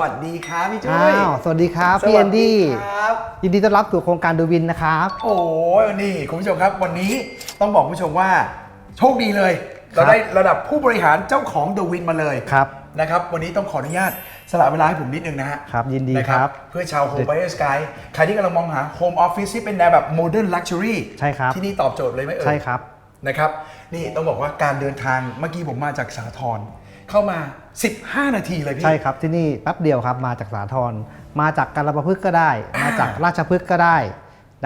วัสดีครับพี่จุ้อ้ายวสวัสดีครับสพี่วัแอสนดี้ครับยินดีต้อนรับสู่โครงการดูวินนะครับ โอ้ยนี่คุณผู้ชมครับวันนี้ต้องบอกคุณผู้ชมว่าโชคดีเลยครัเราบได้ระดับผู้บริหารเจ้าของ The Win มาเลยครับนะครับวันนี้ต้องขออนุญาตสละเวลาให้ผมนิดนึงนะฮะครับยินดีนะครับ เพื่อชาว Home Buyer Sky ใครที่กำลังมองหา Home Office ที่เป็นแนวแบบ Modern Luxury ใช่ครับที่นี่ตอบโจทย์เลยไหมเอ่ยใช่ครับนะครับนี่ต้องบอกว่าการเดินทางเมื่อกี้ผมมาจากสาทร เข้ามา 15 นาทีเลยพี่ ใช่ครับที่นี่แป๊บเดียวครับมาจากสาทรมาจากการประพฤกษ์ก็ได้ อ่าม มาจากราชพฤกษ์ก็ได้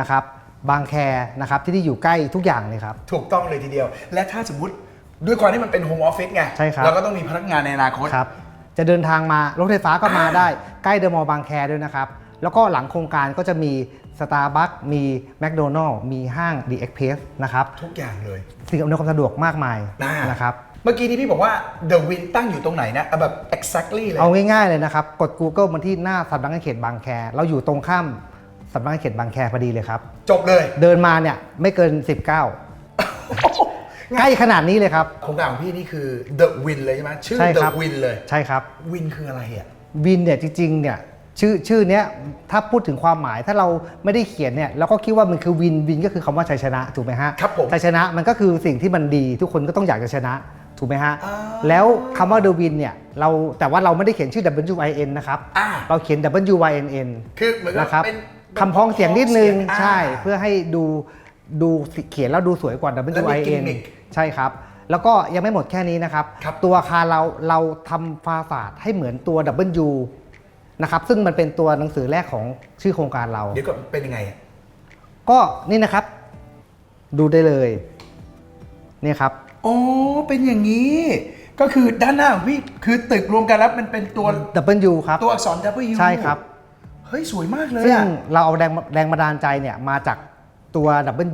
นะครับ บางแคนะครับที่นี่อยู่ใกล้ทุกอย่างเลยครับ ถูกต้องเลยทีเดียว และถ้าสมมติด้วยความที่มันเป็นโฮมออฟฟิศไงใช่ครับ เราก็ต้องมีพนักงานในอนาคต ครับจะเดินทางมารถไฟฟ้าก็มาได้ใกล้เดอะมอลล์บางแคด้วยนะครับ แล้วก็หลังโครงการก็จะมีสตาร์บัคมีแมคโดนัลล์มีห้างดีเอ็กเพสนะครับทุกอย่างเลย สิ่งอำนวยความสะดวกมากมายนะนะครับ เมื่อกี้ที่พี่บอกว่า The Win ตั้งอยู่ตรงไหนนะเอาแบบ exactly เลย เอาง่ายๆเลยนะครับ กด Google มาที่หน้าสำนักงานเขตบางแค เราอยู่ตรงข้ามสำนักงานเขตบางแคพอดีเลยครับ จบเลย เดินมาเนี่ยไม่เกิน 19ใกล้ขนาดนี้เลยครับ โครงการของพี่นี่คือ The Win เลยใช่ไหมชื่อ ใช่ The ครับ Win เลย ใช่ครับ Win คืออะไรอะ วินเนี่ยจริงๆเนี่ยชื่อชื่อเนี้ยถ้าพูดถึงความหมายถ้าเราไม่ได้เขียนเนี่ยเราก็คิดว่ามันคือวินวินก็คือคำว่าชัยชนะถูกไหมฮะครับผมชัยชนะมันก็คือสิ่งที่มันดีทุกคนก็ต้องอยากจะชนะ ถูกไหมฮะอ่าแล้วคำว่า The Win เนี่ยเราแต่ว่าเราไม่ได้เขียนชื่อ W I N นะครับ อ่า เราเขียน W Y N N คือเหมือนกับนะครับเป็นคำพ้องเสียงนิดนึง อ่า ใช่เพื่อให้ดูดูเขียนแล้วดูสวยกว่า แล้ว W มี I กิม N มิคใช่ครับ แล้วก็ยังไม่หมดแค่นี้นะครับ ครับ ตัวอาคารเราเราทำฟาสาดให้เหมือนตัว W นะครับซึ่งมันเป็นตัวหนังสือแรกของชื่อโครงการเรา เดี๋ยวก็เป็นยังไงอะก็นี่นะครับ ดูได้เลยนี่ครับ อ๋อเป็นอย่างนี้ ก็คือด้านหน้าของพี่คือตึกรวมกันแล้วมันเป็นตัว W ครับ ตัวอักษร W ใช่ครับ เฮ้ย สวยมากเลยซึ่งอะเราเอาแรงแรงบันดาลใจเนี่ยมาจากตัว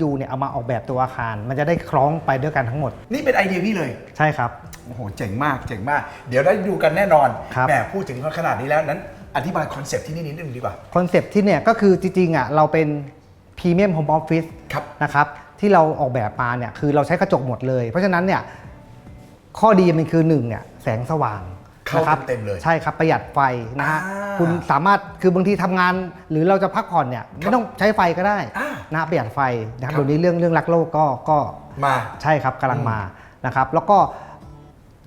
W เนี่ยเอามาออกแบบตัวอาคาร มันจะได้คล้องไปด้วยกันทั้งหมดนี่เป็นไอเดียพี่เลย ใช่ครับ โอ้โห เจ๋งมาก เจ๋งมาก เดี๋ยวได้ดูกันแน่นอน ครับ แหมพูดถึงขนาดนี้แล้วนั้น อธิบายคอนเซปต์ที่นี่นิดนึงดีกว่า คอนเซปต์ที่เนี่ยก็คือจริงๆอะเราเป็นพรีเมียมโฮมออฟฟิศครับ นะครับ ที่เราออกแบบมาเนี่ยคือเราใช้กระจกหมดเลย เพราะฉะนั้นเนี่ยข้อดีมันคือหนึ่งเนี่ยแสงสว่างเข้านะครับเต็มๆเลยใช่ครับประหยัดไฟนะฮะอ่าคุณสามารถคือบางทีทำงานหรือเราจะพักผ่อนเนี่ยไม่ต้องใช้ไฟก็ได้อ่านะประหยัดไฟนะครับครับ เดี๋ยวนี้เรื่องเรื่องรักโลกก็ก็ มา ใช่ครับกำลังมานะครับ แล้วก็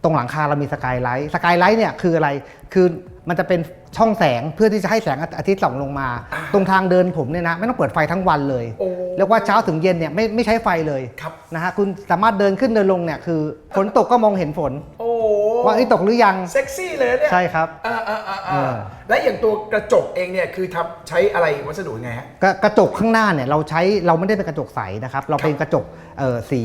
ตรงหลังคาเรามีสกายไลท์สกายไลท์เนี่ยคืออะไรคือมันจะเป็นช่องแสงเพื่อที่จะให้แสงอาทิตย์ส่องลงมา ตรงทางเดินผมเนี่ยนะไม่ต้องเปิดไฟทั้งวันเลยโอ้เรียกว่าเช้าถึงเย็นเนี่ยไม่ไม่ใช้ไฟเลยครับนะฮะคุณสามารถเดินขึ้นเดินลงเนี่ยคือฝนตกก็มองเห็นฝนโอ้ว่าไอ้ยตกหรือยังเซ็กซี่เลยเนี่ยใช่ครับอ่าอ่าอ่าเออ่าอและอย่างตัวกระจกเองเนี่ยคือทำใช้อะไรวัสดุยังไงฮะกระกระจกข้างหน้าเนี่ยเราใช้เราไม่ได้เป็นกระจกใสนะครับ เราเป็นกระจกเอ่อสี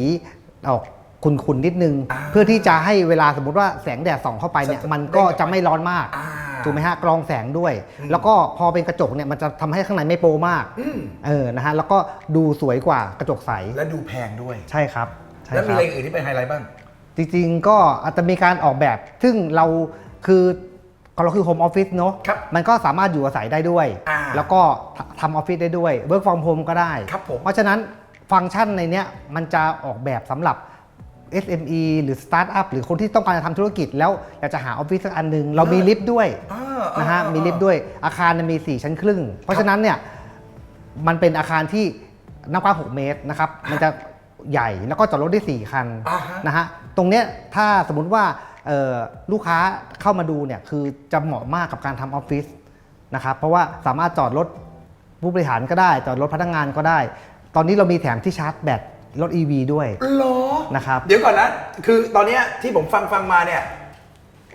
ออก ขุ่นๆนิดนึงอ่าเพื่อที่จะให้เวลาสมมติว่าแสงแดดส่องเข้าไปเนี่ยจะมันก็เด้งกลับจะไม่ร้อนมากอ่าถูกไหมฮะกรองแสงด้วย แล้วก็พอเป็นกระจกเนี่ยมันจะทำให้ข้างในไม่โปรมากอืมเออนะฮะแล้วก็ดูสวยกว่ากระจกใสและดูแพงด้วย ใช่ครับใช่แล้วคมีรัอะไรบอื่นที่เป็นไฮไลท์บ้าง จริงๆก็อาจจะมีการออกแบบ ซึ่งเราคือเราคือโฮมออฟฟิศเนาะครับมันก็สามารถอยู่อาศัยได้ด้วยอ่าแล้วก็ทำออฟฟิศได้ด้วย Work from home ก็ได้ครับผมเพราะฉะนั้นฟังก์ชันในเนี้ยมันจะออกแบบสำหรับ SME หรือสตาร์ทอัพหรือคนที่ต้องการจะทำธุรกิจ แล้วอยากจะหาออฟฟิศสักอันหนึ่งเรามีลิฟต์ด้วยอ่านะฮะอ่ามีลิฟต์ด้วยอาคารเนี่ยมี 4 ชั้นครึ่ง เพราะฉะนั้นเนี่ยมันเป็นอาคารที่หน้ากว้าง 6 เมตรนะครับมันจะใหญ่แล้วก็จอดรถได้ 4 คันอ่าฮะ นะฮะตรงเนี้ยถ้าสมมุติว่าเอ่อลูกค้าเข้ามาดูเนี่ยคือจะเหมาะมากกับการทำออฟฟิศนะครับเพราะว่าสามารถจอดรถผู้บริหารก็ได้ จอดรถพนักงานก็ได้ ตอนนี้เรามีแถมที่ชาร์จแบต รถ EV ด้วยเหรอนะครับเดี๋ยวก่อนนะ คือตอนเนี้ยที่ผมฟังฟังมาเนี่ย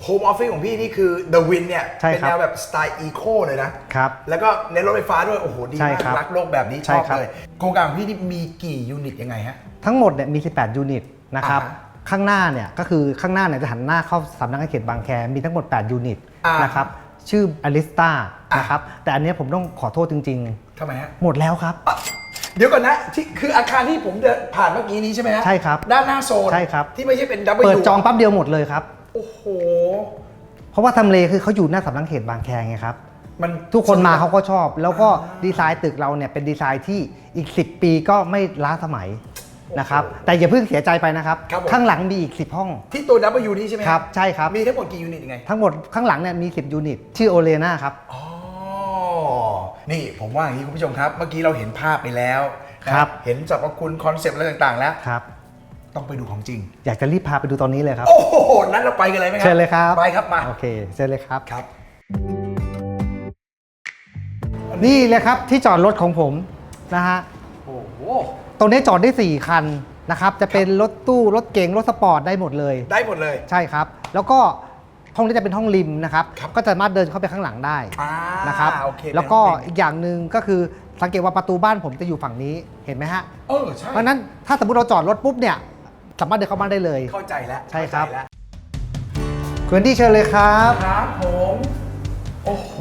โฮมออฟฟิศของพี่นี่คือ The Win เนี่ย ใช่เป็นครับแนวแบบสไตล์อีโคเลยนะครับแล้วก็ในรถไฟฟ้าด้วย โอ้โห ดีใช่มากครับรักโลกแบบนี้ชใช่อบครับ เลย โครงการของพี่นี่มีกี่ยูนิตยังไงฮะ ทั้งหมดเนี่ยมี 18 ยูนิตนะครับอ่าฮะข้างหน้าเนี่ยก็คือข้างหน้าเนี่ยจะหันหน้าเข้าสำนักงานเขตบางแค มีทั้งหมด 8 ยูนิตอ่านะครับชื่ออลิสตาอะนะครับแต่อันเนี้ยผมต้องขอโทษจริง ทำไมฮะ ๆ หมดแล้วครับอะ เดี๋ยวก่อนนะที่คืออาคารที่ผมเดินผ่านเมื่อกี้นี้ใช่ไหมฮะใช่ครับด้านหน้าโซนใช่ครับ ที่ไม่ใช่เป็น W เปิดจองแป๊บเดียวหมดเลยครับ โอ้โห เพราะว่าทำเลคือเขาอยู่หน้าสำนักงานเขตบางแคไงครับ มันทุกคนมาเขาก็ชอบ แล้วก็ดีไซน์ตึกเราเนี่ยเป็นดีไซน์ที่อีก 10 ปีก็ไม่ล้าสมัยนะครับแต่อย่าเพิ่งเสียใจไปนะครับ ครับผม ข้างหลังมีอีก 10 ห้องที่ตัว W นี่ใช่ไหมครับ ใช่ครับ มีทั้งหมดกี่ยูนิตยังไง ทั้งหมดข้างหลังเนี่ยมี 10 ยูนิต ชื่อโอเลนาครับ อ๋อ นี่ผมว่าอย่างนี้คุณผู้ชมครับ เมื่อกี้เราเห็นภาพไปแล้วนะครับ เห็นสรรพคุณคอนเซปต์อะไรต่างๆ แล้ว ครับ ต้องไปดูของจริง อยากจะรีบพาไปดูตอนนี้เลยครับ โอ้โหนั้นเราไปกันเลยไหมครัเชิญเลยครับ ไปครับมาโอเคเชิญเลยครับ ครับ นี่เลยครับที่จอดรถของผมนะฮะ โอ้โหตรงนี้จอดได้ 4 คันนะครับ จะเป็นรถตู้ รถเก๋ง รถสปอร์ตได้หมดเลย ได้หมดเลย ใช่ครับ แล้วก็ ห้องนี้จะเป็นห้องริมนะครับครับก็จะสามารถเดินเข้าไปข้างหลังได้อ่านะครับโอเคแล้วก็เป็นห้องริมอีกอย่างหนึ่งก็คือสังเกตว่าประตูบ้านผมจะอยู่ฝั่งนี้เห็นไหมฮะเออใช่เพราะฉะนั้นถ้าสมมติเราจอดรถปุ๊บเนี่ยสามารถเดินเข้าบ้านได้เลย เข้าใจแล้วใช่ครับเข้าใจแล้วคุณที่เชิญเลยครับครับผมโอ้โห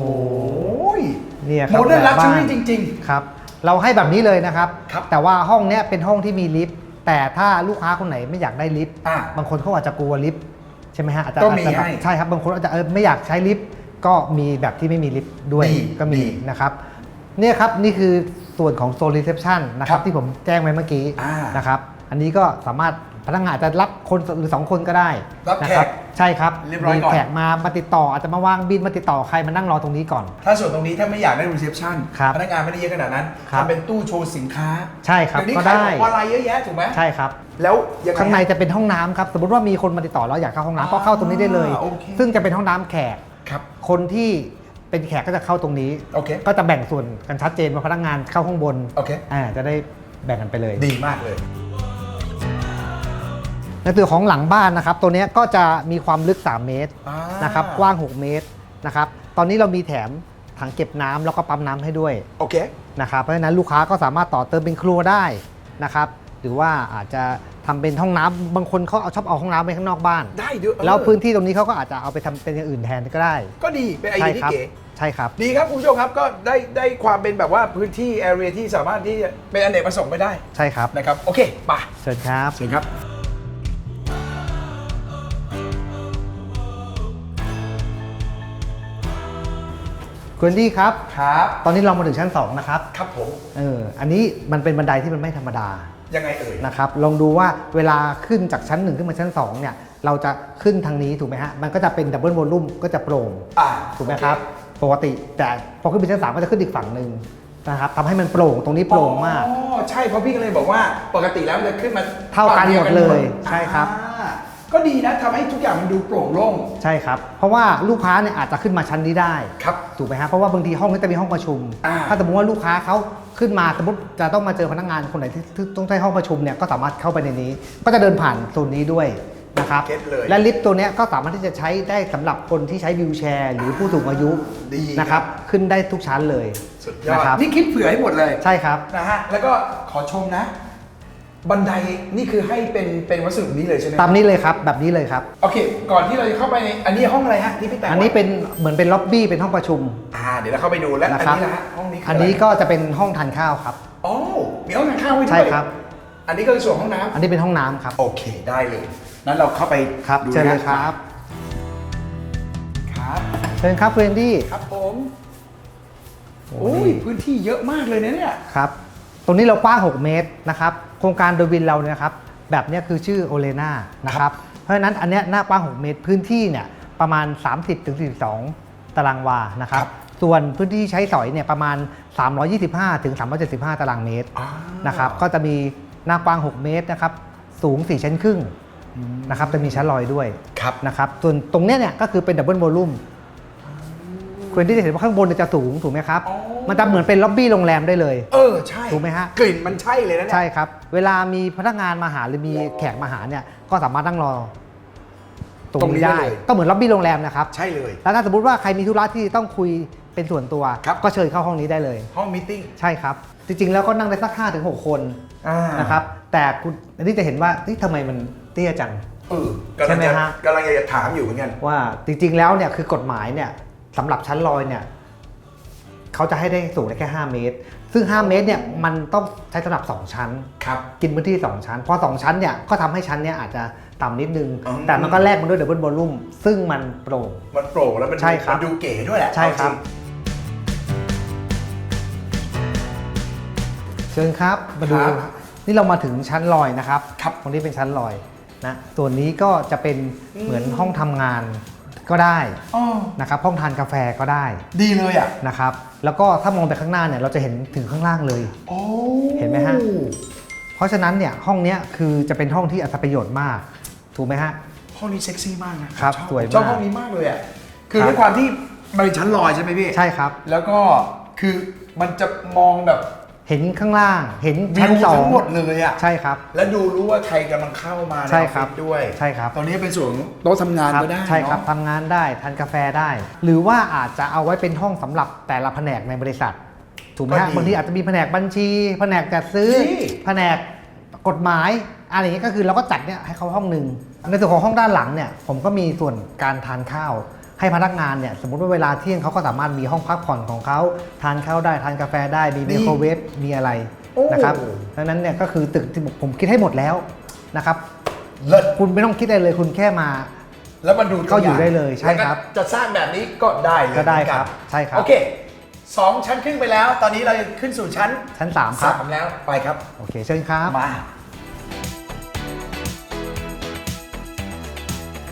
เนี่ยครับโมเดิร์นแบบลักชัวบ้ารี่นจริงครับ เราให้แบบนี้เลยนะครับครับ แต่ว่าห้องเนี้ยเป็นห้องที่มีลิฟต์แต่ถ้าลูกค้าคนไหนไม่อยากได้ลิฟต์อ่าบางคนเขาอาจจะกลัวลิฟต์ ใช่ไหมฮะอาจจะก็มีอาจจะแบบให้ใช่ครับบางคนอาจจะเออไม่อยากใช้ลิฟต์ก็มีแบบที่ไม่มีลิฟต์ด้วยดีก็มีดีนะครับเนี่ยครับนี่คือส่วนของโซนรีเซพชันนะคครัรับบที่ผมแจ้งไว้เมื่อกี้อ่าน นะครับอันนี้ก็สามารถ พนักงานอาจจะรับคนหรือสองคนก็ได้รับนะแขครักใช่ครับเรียบร้อยมีก่อน แขกมามาติดต่ออาจจะมาวางบินมาติดต่อใครมานั่งรอตรงนี้ก่อน ถ้าส่วนตรงนี้ถ้าไม่อยากได้รีเซพชันครับพนักงานไม่ได้เยอะขนาดนั้นครับ ทำเป็นตู้โชว์สินค้าใช่ครับเดี๋ยวนี้ก็ขายได้ของออนไลน์เยอะแยะถูกไหมใช่ครับ แล้วยังไง ข้างในจะเป็นห้องน้ำครับสมมติว่ามีคนมาติดต่อแล้วอยากเข้าห้องน้ำก็เข้าตรงนี้ได้เลย อ่าโอเค ซึ่งจะเป็นห้องน้ำแขก ครับ คนที่เป็นแขกก็จะเข้าตรงนี้ โอเค ก็จะแบ่งส่วนกันชัดเจนว่าพนักงานเข้าห้องบนโอเค อ่าจะได้แบ่งกันไปเลย ดีมากเลย ในตัวของหลังบ้านนะครับ ตัวเนี้ยก็จะมีความลึก 3 เมตรอ่านนะครับกว้าง 6 เมตรนะครับตอนนี้เรามีแถมถังเก็บน้ำแล้วก็ปั๊มน้ำให้ด้วยโอเค นะครับเพราะฉะนั้นลูกค้าก็สามารถต่อเติมเป็นครัวได้นะครับหรือว่าอาจจะทำเป็นห้องน้ำบางคนเขาเอาชอบเอาห้องน้ำไปข้างนอกบ้าน ได้ด้วยเออแล้วพื้นที่ตรงนี้เขาก็อาจจะเอาไปทำเป็นอย่างอื่นแทนก็ได้ ก็ดีเป็นไอใช่เดียครัที่เก๋ ใช่ครับ ดีครับคุณผู้ชมครับก็ได้ได้ความเป็นแบบว่าพื้นที่แอเรียที่สามารถที่จะเป็นอเนกประสงค์ไปได้ใช่ครับ นะครับ โอเคไป่ะเชิญครับ เชิญครับ คุณดี้ครับ ครับ ตอนนี้เรามาถึงชั้น 2 นะครับ ครับผม เออ อันนี้มันเป็นบันไดที่มันไม่ธรรมดา ยังไงเอ่ย นะครับ ลองดูว่าเวลาขึ้นจากชั้น 1 ขึ้นมาชั้น 2 เนี่ย เราจะขึ้นทางนี้ถูกไหมฮะ มันก็จะเป็นดับเบิลวอลลุ่มก็จะโปร่ง อ่าถูกไหมครับ ปกติ แต่พอขึ้นไปชั้น 3 ก็จะขึ้นอีกฝั่งหนึ่งนะครับทำให้มันโปร่ง ตรงนี้โปร่งมาก อ๋อ ใช่ เพราะพี่ก็เลยบอกว่า ปกติแล้วมันจะขึ้นมาเท่ากันหมดเลยฝั่งใช่ครับอ่า ก็ดีนะทำให้ทุกอย่างมันดูโปร่งโล่ง ใช่ครับ เพราะว่าลูกค้าเนี่ยอาจจะขึ้นมาชั้นนี้ได้ครับถูกไหมฮะเพราะว่าบางทีห้องนี้จะมีห้องประชุม อ่า ถ้าสมมติว่าลูกค้าเขาขึ้นมาสมมติจะต้องมาเจอพนักงานคนไหนที่ที่ต้องใช้ห้องประชุมเนี่ยก็สามารถเข้าไปในนี้ ก็จะเดินผ่านโซนนี้ด้วยนะครับเก็ตเลยและลิฟต์ตัวเนี้ยก็สามารถที่จะใช้ได้สำหรับคนที่ใช้วิวแชร์ หรือผู้สูงอายุดี นะครับขึ้นได้ทุกชั้นเลยสุดยอดนะครับนี่คิดเผื่อให้หมดเลยใช่ครับ นะฮะแล้วก็ขอชมนะ บันไดนี่คือให้เป็นเป็นวัสดุนี้เลยใช่ไหมตามนี้เลยครับ แบบนี้เลยครับ โอเค ก่อนที่เราจะเข้าไปในอันนี้ห้องอะไรฮะที่พี่แต่งอันนี้เป็นเหมือนเป็นล็อบบี้เป็นห้องประชุมอ่าเดี๋ยวเราเข้าไปดูและนะอันครับนี้นะฮะห้องนี้คือันอะไรนี้ก็จะเป็นห้องทานข้าวครับอ๋อมีห้องทานข้าวไว้ด้วยใช่ครับ อันนี้ก็คือส่วนห้องน้ำอันนี้เป็นห้องน้ำครับ โอเคได้เลยนั้นเราเข้าไปครับดูเชิญเลยนะครับ ครับเชิญครับเฟรนดี้ครับผมโอ้โอ้ยยพื้นที่เยอะมากเลยนะเนี่ยครับ ตรงนี้เรากว้าง 6 เมตรนะครับ โครงการโดยวินเราเนี่ยนะครับแบบเนี้ยคือชื่อโอเลนานะครับเพราะฉะนั้นอันเนี้ยหน้ากว้าง 6 เมตรพื้นที่เนี่ยประมาณ 30-42 ตารางวานะครับครับส่วนพื้นที่ใช้สอยเนี่ยประมาณ 325ถึง375 ตารางเมตรอ่านะครับก็จะมีหน้ากว้าง 6 เมตรนะครับสูง 4 ชั้นครึ่งนะครับจะมีชั้นลอยด้วยครับนะครับส่วนตรงเนี้ยเนี่ยก็คือเป็นดับเบิลโวลุ่มคุณที่จะเห็นว่าข้างบนเนี่ยจะสูงถูกไหมครับอ๋อ มันจะเหมือนเป็นล็อบบี้โรงแรมได้เลย เออใช่ถูกไหมฮะ กลิ่นมันใช่เลยนะเนี่ย ใช่ครับ เวลามีพนักงานมาหาหรือมีแขกมาหาเนี่ยก็สามารถนั่งรอตรงตรงนี้นี้ได้ได้เลย ก็เหมือนล็อบบี้โรงแรมนะครับใช่เลย แล้วถ้าสมมติว่าใครมีธุระที่ต้องคุยเป็นส่วนตัว ครับ ก็เชิญเข้าห้องนี้ได้เลย ห้องมิทติ้งใช่ครับ จริงๆแล้วก็นั่งได้สัก5ถึง6คนอ่านะครับ แต่คุณอันนี้จะเห็นว่าเฮ้ยทำไมมันเตี้ยจัง เออกำใช่ลังไหมจะฮะ กำลังจะถามอยู่เหมือนกัน ว่าจริงๆแล้วเนี่ยคือกฎหมายเนี่ยสำหรับชั้นลอยเนี่ย เขาจะให้ได้สูงได้แค่ 5 เมตร ซึ่ง 5 เมตรเนี่ยมันต้องใช้สำหรับ 2 ชั้น ครับ กินพื้นที่ 2 ชั้น พอ 2 ชั้นเนี่ยก็ทำให้ชั้นเนี่ยอาจจะต่ำนิดนึงแต่มันก็แลกมันด้วยเด b บิลบอลลุ่มซึ่งมันโปร่ง มันโปร่งแล้วมันดูใช่ครับดูเก๋ด้วยแหละใช่ครับเชิญครับมาดูนี่เรามาถึงชั้นลอยนะครับครับตรงนี้เป็นชั้นลอยนะส่วนนี้ก็จะเป็นเหมือนห้องทำงาน ก็ได้อ๋อนะครับห้องทานกาแฟก็ได้ดีเลยอะนะครับแล้วก็ถ้ามองไปข้างหน้าเนี่ยเราจะเห็นถึงข้างล่างเลย โอ้เห็นไหมฮะ เพราะฉะนั้นเนี่ยห้องเนี้ยคือจะเป็นห้องที่อัตประโยชน์มาก ถูกไหมฮะ ห้องนี้เซ็กซี่มากนะครับชอสวยมากชอบห้องนี้มากเลยอะคือครับ ด้วยความที่มันเป็นชั้นลอยใช่ไหมพี่ ใช่ครับ แล้วก็คือมันจะมองแบบ เห็นข้างล่าง เห็นวิชั้นวสองทั้งหมดเลยอะใช่ครับ แล้วดูรู้ว่าใครกำลังเข้ามาในใช่ออฟครัฟิบศด้วยใช่ครับ ตอนนี้เป็นส่วนของโต๊ะทำงานครับก็ได้ใช่ครับเนอะ ทำงานได้ทานกาแฟได้ หรือว่าอาจจะเอาไว้เป็นห้องสำหรับแต่ละแผนกในบริษัท ถูกไหมฮะบางทีอาจจะมีแผนกบัญชี แผนกจัดซื้อแผนกกฎหมายอะไรอย่างเงี้ยก็คือเราก็จัดเนี่ยให้เขาห้องหนึ่งในส่วนของห้องด้านหลังเนี่ยผมก็มีส่วนการทานข้าว ให้พนักงานเนี่ยสมมติว่าเวลาเที่ยงเขาก็สามารถมีห้องพักผ่อนของเขาทานข้าวได้ทานกาแฟได้มีไมโครเวฟมีอะไรโอ้ นะครับดังนั้นเนี่ยก็คือตึกที่ผมคิดให้หมดแล้วนะครับเลิศคุณไม่ต้องคิดอะไรเลยคุณแค่มา แล้วมาดูก็อยู่ได้เลยใช่ครับแล้วก็จะสร้างแบบนี้ก็ได้เลยก็ได้เหมือนนครับใช่ครับ โอเคสองชั้นครึ่งไปแล้ว ตอนนี้เราจะขึ้นสู่ชั้นชั้นสามครับ สามแล้วไปครับโอเคเชิญครับ มา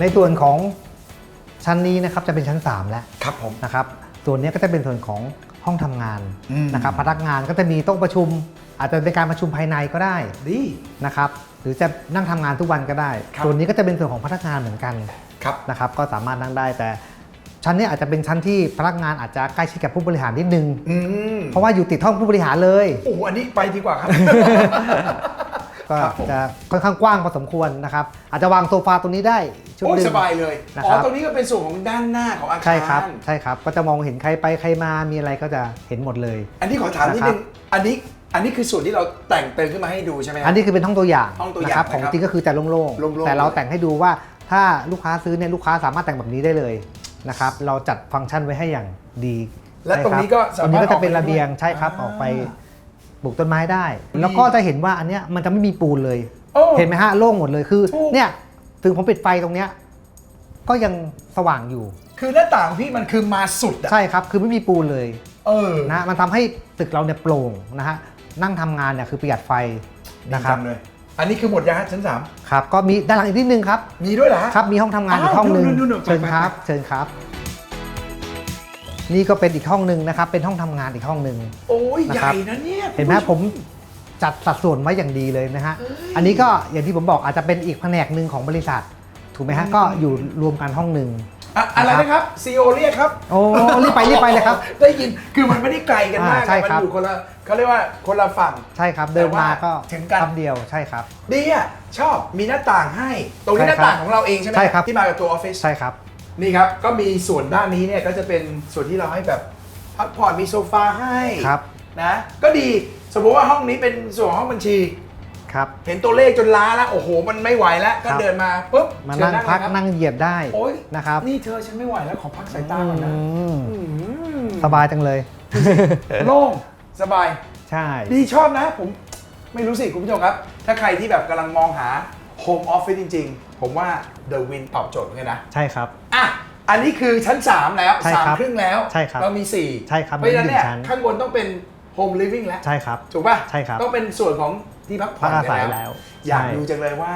ในส่วนของ ชั้นนี้นะครับจะเป็นชั้น 3 แล้วครับผม นะครับส่วนนี้ก็จะเป็นส่วนของห้องทำงานอืม นะครับพนักงานก็จะมีโต๊ะประชุม อาจจะเป็นการประชุมภายในก็ได้ดี นะครับหรือจะนั่งทำงานทุกวันก็ได้ ครับ ส่วนนี้ก็จะเป็นส่วนของพนักงานเหมือนกันครับ นะครับก็สามารถนั่งได้แต่ ชั้นนี้อาจจะเป็นชั้นที่พนักงานอาจจะใกล้ชิดกับผู้บริหารนิดนึง อืมเพราะว่าอยู่ติดห้องผู้บริหารเลย โอ้โหอันนี้ไปดีกว่าครับ ก็ครับผม จะค่อนข้างกว้างพอสมควรนะครับ อาจจะวางโซฟาตรงนี้ได้ชุดโอ้หนึ่ง สบายเลยนะอ๋ครัอบ ตรงนี้ก็เป็นส่วนของด้านหน้าของอาคาร ใช่ครับใช่ครับ ก็จะมองเห็นใครไปใครมามีอะไรก็จะเห็นหมดเลย อันนี้ขอถามนิดนึงนะครับอันนี้ อันนี้คือส่วนที่เราแต่งเติมขึ้นมาให้ดูใช่ไหมครับ อันนี้คือเป็นห้องตัวอย่างห้องตัวอย่างนะครับนะครับของจริงก็คือจะโล่งโล่งๆๆ แต่เราแต่งให้ดูว่าถ้าลูกค้าซื้อเนี่ยลูกค้าสามารถแต่งแบบนี้ได้เลยนะครับเราจัดฟังก์ชันไว้ให้อย่างดีและตรงนี้ก็ตสารงมารนี้ถก็จะเป็นออกไประเบียงได้ด้วยใช่ครับอ่าออกไป ปลูกต้นไม้ได้ แล้วก็จะเห็นว่าอันเนี้ยมันจะไม่มีปูนเลย โอ้ เห็นไหมฮะโล่งหมดเลยคือถูก เนี่ยถึงผมปิดไฟตรงเนี้ยก็ยังสว่างอยู่คือหน้าต่างพี่มันคือมาสุดอะใช่ครับ คือไม่มีปูนเลยเออนะมันทำให้ตึกเราเนี่ยโปร่งนะฮะนั่งทำงานเนี่ยคือประหยัดไฟนะนะคครัรับบเลย อันนี้คือหมดยังฮะชั้นสามครับ ก็มีด้านหลังอีกนิดนึงครับ มีด้วยเหรอฮะ ครับมีห้องทำงานอีอ้าวกห้องหนึ่งนู่นๆๆไปเชิญครับไปเชิญครับ นี่ก็เป็นอีกห้องหนึ่งนะครับ เป็นห้องทำงานอีกห้องหนึ่ง โอ้ยนะใหครัญ่บ นะเนี่ยเห็นไหมผมจัดสัดส่วนไว้อย่างดีเลยนะฮะอันนี้ก็อย่างที่ผมบอกอาจจะเป็นอีกแผนกหนึ่งของบริษัท ถูกไหมฮะ ก็อยู่รวมกันห้องหนึ่ง อะอะไรนะครับซีโอเรียกครับโอ้รีบไปรีบไปเลยครับได้ยินคือมันไม่ได้ไกลกันมากอ่าใช่มัครับ อยู่คนละเขาเรียกว่าคนละฝั่ง ใช่ครับ เดินมาก็แต่ว่าถึงกันแป๊บเดียวใช่ครับ ดีอะชอบมีหน้าต่างให้ ตรงนี้หใช่น้าครับต่างของเราเองใช่ไหมใช่ครับ ที่มากับตัวออฟฟิศใช่ครับ นี่ครับ ก็มีส่วนด้านนี้เนี่ยก็จะเป็นส่วนที่เราให้แบบพักผ่อนมีโซฟาให้ครับ นะก็ดีสมมติว่าห้องนี้เป็นส่วนของห้องบัญชี ครับ เห็นตัวเลขจนล้าแล้วโอ้โห มันไม่ไหวแล้วก็ครับ เดินมาปุ๊บมาเชิญนั่งพักเลยครับนั่งเหยียบได้โอ๊ยนะครับนี่เธอฉันไม่ไหวแล้วขอพักสายตาก่อนนะอืมอืมสบายจังเลย โล่งสบาย ใช่ ดีชอบนะผมไม่รู้สิคุณผู้ชมครับ ถ้าใครที่แบบกำลังมองหา โฮมออฟฟิศจริง ๆ ผมว่า The Win ตอบโจทย์เลยนะ ใช่ครับ อะ อันนี้คือชั้น 3 แล้วใช่ครับ3ครึ่งแล้ว ใช่ครับเรามี 4 ใช่ครับเพราะฉะนั้นเนี่ยมีหนึ่งชั้น ข้างบนต้องเป็นโฮมลิฟวิ่งแล้ว ใช่ครับ ถูกป่ะใช่ครับ ต้องเป็นส่วนของที่พักผ่พัอนกอาศัยกันแล้วอยากใช่ดูจังเลยว่า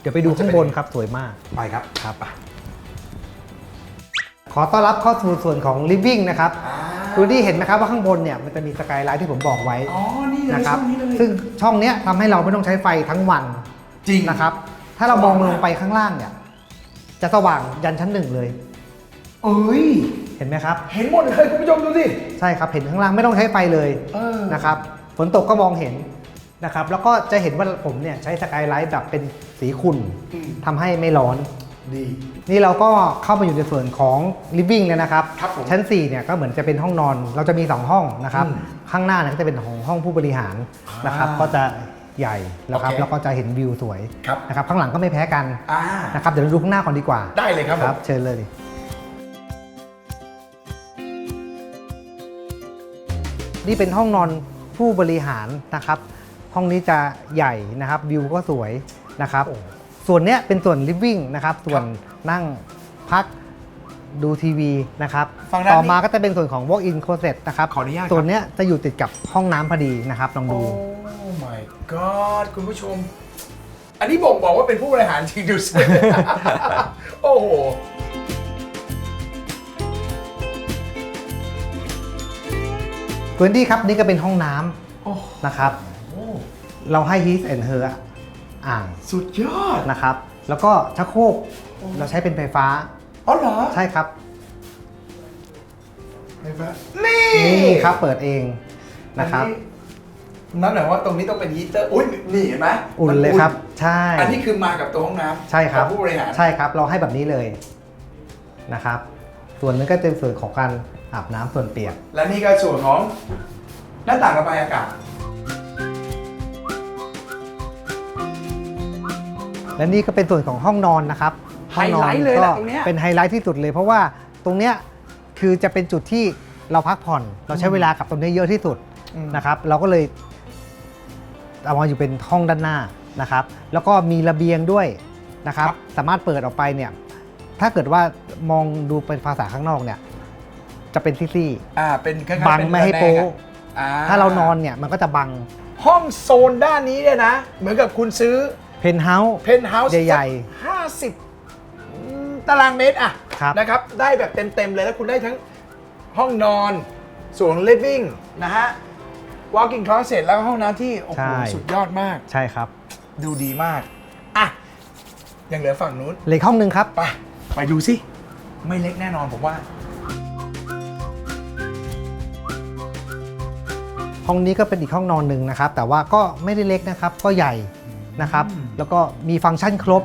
เดี๋ยวไปดูข้างบนครับสวยมาก ไปครับ ครับขอต้อนรับเข้าสู่ส่วนของ living นะครับอ่าดูที่เห็นไหมครับว่าข้างบนเนี่ยมันจะมีสกายไลท์ที่ผมบอกไว้ อ๋อ นี่เลยนะครับ ช่องนี้เลยซึ่งช่องเนี้ยทำให้เราไม่ต้องใช้ไฟทั้งวันจริง นะครับ ถ้าเรามองลงไปข้างล่างเนี่ย จะสว่างยันชั้นหนึ่งเลย เอ้ย เห็นไหมครับ เห็นหมดเลยคุณผู้ชมดูสิ ใช่ครับ เห็นข้างล่างไม่ต้องใช้ไฟเลยเออ นะครับ ฝนตกก็มองเห็นนะครับ แล้วก็จะเห็นว่าผมเนี่ยใช้สกายไลท์แบบเป็นสีขุ่นอืมทำให้ไม่ร้อน ดี นี่เราก็เข้ามาอยู่ในส่วนของ living เลยนะครับ ครับผมชั้น 4 เนี่ยก็เหมือนจะเป็นห้องนอน เราจะมี 2 ห้องนะครับ อืมข้างหน้าเนี่ยก็จะเป็นของห้องผู้บริหารนะครับ อ่าก็จะใหญ่นะครับ โอเคแล้วก็จะเห็นวิวสวยครับ นะครับ ข้างหลังก็ไม่แพ้กันอ่า นะครับ เดี๋ยวเราดูข้างหน้าก่อนดีกว่าได้เลยครับผม เชิญเลย นี่เป็นห้องนอนผู้บริหารนะครับ ห้องนี้จะใหญ่นะครับ วิวก็สวยนะครับ ส่วนเนี้ยเป็นส่วน living นะครับ ส่วนนั่งพักดูทีวีนะครับ ฝั่งด้านนี้ต่อมาก็จะเป็นส่วนของ walk in closet นะครับ ขออนุญาตครับ ส่วนเนี้ยจะอยู่ติดกับห้องน้ำพอดีนะครับลองโอ้ดู my god คุณผู้ชม อันนี้บ่งบอกว่าเป็นผู้บริหารจริงดูสิ โอ้โห พื้นที่ครับนี่ก็เป็นห้องน้ำโอ้นะครับ เราให้ his and her อ่างสุดยอด นะครับ แล้วก็ชักโครกเราใช้เป็นไฟฟ้า อ๋อเหรอใช่ครับเห็นปะนี่นี่ครับเปิดเองนะครับ อันั่นหมายว่าตรงนี้ต้องเป็นฮีตเตอร์ อุ้ยนี่เห็นไหมอุ่นมัเลยครับ ใช่ อันนี้คือมากับตัวห้องน้ำใช่ครับ ของผู้บริหาร ใช่ครับ เราให้แบบนี้เลยนะครับ ส่วนนึงก็จะเป็นส่วนของการอาบน้ำส่วนเปียก และนี่ก็ส่วนของหน้าต่างระบายอากาศ และนี่ก็เป็นส่วนของห้องนอนนะครับห้องนอนไฮไลท์เลยก็นะตรงเนี้ย เป็นไฮไลท์ที่สุดเลย เพราะว่าตรงเนี้ยคือจะเป็นจุดที่เราพักผ่อน เราใช้เวลากับตรงนี้เยอะที่สุดอืมนะครับ เราก็เลยเอามาอยู่เป็นห้องด้านหน้านะครับ แล้วก็มีระเบียงด้วยนะครับ สามารถเปิดออกไปเนี่ย ถ้าเกิดว่ามองดูเป็นภาษาข้างนอกเนี่ย จะเป็นซี่อ่าเป็นคล้ายๆบังเป็นไม่ให้ระแนงโป๊ะอะอ่ๆถ้าเรานอนเนี่ยมันก็จะบัง ห้องโซนด้านนี้เนี่ยนะ เหมือนกับคุณซื้อ เพนท์เฮาส์เพนท์เฮาส์ใหญ่ห้าสิบตารางเมตรอะครับนะครับ ได้แบบเต็ม ๆ เลยแล้วคุณได้ทั้งห้องนอนส่วน living นะฮะ walking closet แล้วก็ห้องน้ำที่โอ้โหสุดยอดมาก ใช่ครับดูดีมาก อะ ยังเหลือฝั่งนู้น เหลืออกห้องหนึ่งครับ ไป ไปดูสิ ไม่เล็กแน่นอนผมว่า ห้องนี้ก็เป็นอีกห้องนอนหนึ่งนะครับ แต่ว่าก็ไม่ได้เล็กนะครับ ก็ใหญ่ นะครับ แล้วก็มีฟังก์ชันครบ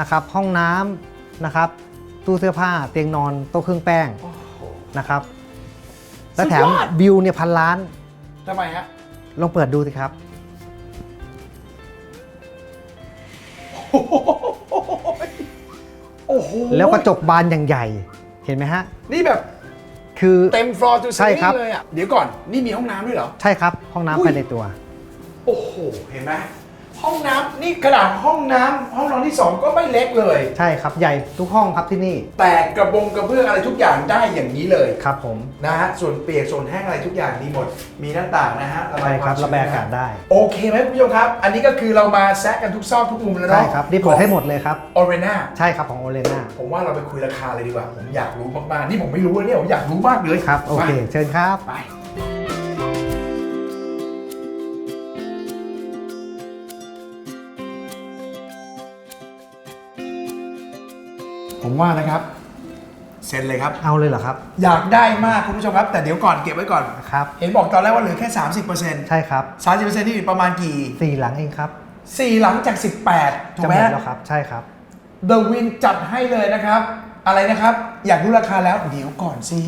นะครับ ห้องน้ำนะครับ ตู้เสื้อผ้าเตียงนอนโต๊ะเครื่องแป้งนะครับ และแถมสุดยอดวิวเนี่ยพันล้านทำไมฮะลองเปิดดูสิครับ โอ้โหแล้วกระจกบานอย่างใหญ่ เห็นไหมฮะ นี่แบบคือเต็มฟลอร์ทูใช่ซีครับเลยอะ เดี๋ยวก่อน นี่มีห้องน้ำด้วยเหรอ ใช่ครับ ห้องอุ้ยน้ำภายในตัว โอ้โห เห็นไหม ห้องน้ำนี่ขนาดห้องน้ำห้องนอนที่2ก็ไม่เล็กเลย ใช่ครับใหญ่ทุกห้องครับที่นี่แต่กระบงกระเบื้องอะไรทุกอย่างได้อย่างนี้เลยครับผมนะฮะส่วนเปียกส่วนแห้งอะไรทุกอย่างดีหมด มีหน้าต่างนะฮะระบาใช่ยครับวมชื้นระบายอากาศได้โอเคไหมคุณผู้ชมครับ อันนี้ก็คือเรามาแซะกันทุกซอกทุกมุมแล้วเนาะใช่ครับนี่เปิดให้หมดเลยครับ ออเรนาใช่ครับของโอเลน่าผมว่าเราไปคุยราคาเลยดีกว่า ผมอยากรู้มากๆนี่ผมไม่รู้นะเนี่ยผมอยากรู้มากเลยครับโอเคเชิญครับ ไป ผมว่านะครับ เซ็นเลยครับ เอาเลยเหรอครับ อยากได้มากคุณผู้ชมครับ แต่เดี๋ยวก่อนเก็บไว้ก่อน ครับ เห็นบอกตอนแรกว่าเหลือแค่ 30%ใช่ครับ30%นี่ประมาณกี่ สี่หลังเองครับ4 หลังจาก 18 ถูกจะไหหมมดแล้วครับ ใช่ครับ The Win จัดให้เลยนะครับ อะไรนะครับ อยากรู้ราคาแล้วเดี๋ยวก่อนสิ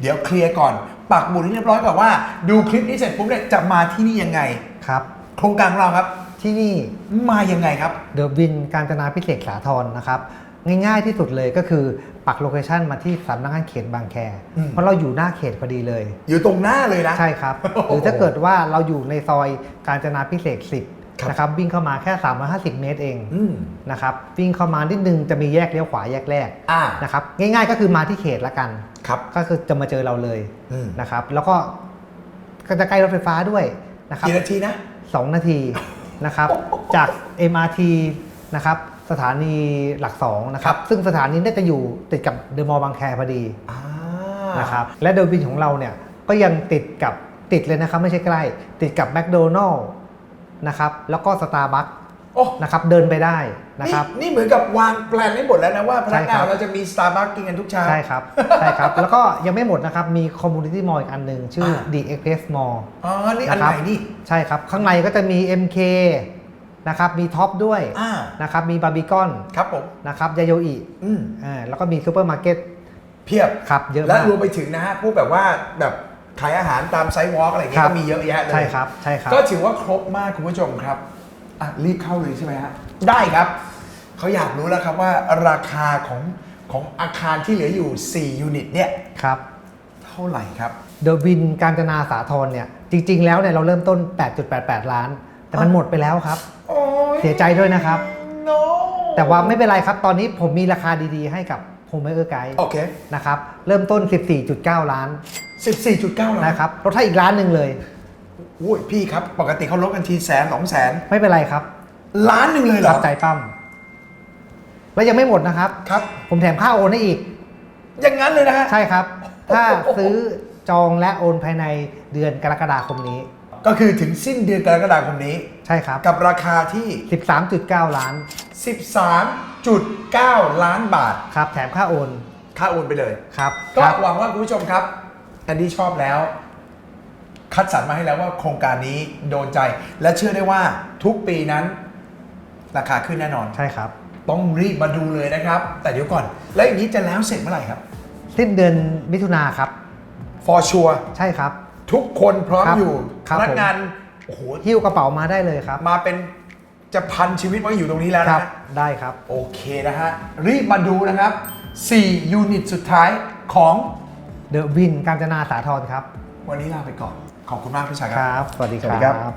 เดี๋ยวเคลียร์ก่อน ปักหมุดให้เรียบร้อยก่อนว่า ดูคลิปนี้เสร็จปุ๊บเนี่ยจะมาที่นี่ยังไง ครับ โครงการของเราครับ ที่นี่ มายังไงครับ เดอะวินการจนาพิเศษกสาทรนะครับ ง่ายๆที่สุดเลยก็คือปักโลเคชันมาที่สำนักงานเขตบางแค อืม เพราะเราอยู่หน้าเขตพอดีเลย อยู่ตรงหน้าเลยนะ ใช่ครับ หรือถ้าเกิดว่าเราอยู่ในซอยการจนาพิเศษครับ 10นะครับวิ่งเข้ามาแค่ 350 เมตรเองอืมนะครับวิ่งเข้ามานิดนึงจะมีแยกเลี้ยวขวาแยกแรกอ่านะครับง่ายๆก็คือมาที่เขตละกัน ครับ ก็คือจะมาเจอเราเลยอืมนะครับแล้วก็ก็จะใกล้รถไฟฟ้าด้วยนะครับ กี่นาทีนะ 2 นาทีนะครับ จาก MRT นะครับ สถานีหลัก2นะครับซึ่งสถานีเนี้จะอยู่ติดกับเดอะมอลล์บางแคพอดีอ่านะครับและเดอะวินของเราเนี่ยก็ยังติดกับติดเลยนะครับไม่ใช่ใกล้ ติดกับแมคโดนัลล์นะครับแล้วก็สตาร์บัคโอ้นะครับเดินไปได้นะครับนี่เหมือนกับวางแปลนไว้หมดแล้วนะว่าพนักใช่คงารันบเราจะมี Starbucks กินกันทุกเช้าใช่ครับใช่ครับ แล้วก็ยังไม่หมดนะครับมีคอมมูนิตี้มอลล์อีกอันหนึ่งชื่ออ่า The Express Mall อ๋อ นี่อันนะคไหรันนี่ ใช่ครับ ข้างในก็จะมี MK นะครับมีท็อปด้วยอ่านะครับมีบาร์บีคอนครับผมนะครับยาโยอิอืมอ่าแล้วก็มีซูเปอร์มาร์เก็ตเพียบครับเยอะและมาก รวมไปถึงนะฮะพวกแบบว่าแบบขายอาหารตามไซด์วอล์กอะไรอย่างเงี้คยรับ ก็มีเยอะแยะเลย ใช่ครับใช่ครับ ก็ถือว่าครบมากคุณผู้ชมครับอะรีบเข้าเลยใช่ไหมฮะ ได้ครับ เขาอยากรู้แล้วครับว่าราคาของของอาคารที่เหลืออยู่ 4 ยูนิตเนี่ย ครับเท่าไหร่ครับ เดอะวินการจนาสาทรเนี่ยจริง ๆ แล้วเนี่ยเราเริ่มต้น 8.88 ล้าน แต่มันหมดไปแล้วครับ โอ้ย เสียใจด้วยนะครับ no แต่ว่าไม่เป็นไรครับ ตอนนี้ผมมีราคาดีๆ ให้กับผ Home Maker Guide โอเค นะครับ เริ่มต้น 14.9 ล้าน14.9ล้านนะครับลดให้อีกล้านหนึ่งเลย อุ้ยพี่ครับ ปกติเขาลดกันทีแสนสองแสนไม่เป็นไรครับล้านหนึ่งเลยเหรรัอบใจปั้ม แล้วยังไม่หมดนะครับ ครับ ผมแถมค่าโอนให้อีก อย่างนั้นเลยนะฮะ ใช่ครับ ถ้าซื้อจองและโอนภายในเดือนกรกฎาคมนี้ ก็คือถึงสิ้นเดือนกรกฎาคมนี้ ใช่ครับ กับราคาที่ 13.9 ล้าน 13.9 ล้านบาท ครับ แถมค่าโอน ค่าโอนไปเลย ครับ ก็ครับ หวังว่าคุณผู้ชมครับแอนดี้ชอบแล้ว คัดสรรมาให้แล้วว่าโครงการนี้โดนใจ และเชื่อได้ว่าทุกปีนั้น ราคาขึ้นแน่นอน ใช่ครับ ต้องรีบมาดูเลยนะครับ แต่เดี๋ยวก่อน แล้วอย่างนี้จะแล้วเสร็จเมื่อไหร่ครับ สิ้นเดือนมิถุนาครับ for sure ใช่ครับ ทุกคนพร้อมครับอยู่ครัพบนักงาน โอ้โหหิ้วกระเป๋ามาได้เลยครับ มาเป็นจะพันชีวิตไว้อยู่ตรงนี้แล้วครันะบ ฮะได้ครับ โอเคนะฮะรีบมาดูนะครับ 4 ยูนิตสุดท้ายของเดอะวินการจนาสาทรครับ วันนี้ลาไปก่อน ขอบคุณมากพี่ชายคครับรับ สวัสดีสวัสดีครับครับ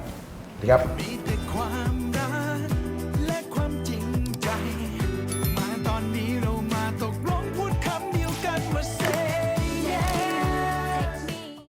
สวัสดีครับ มีแต่ความ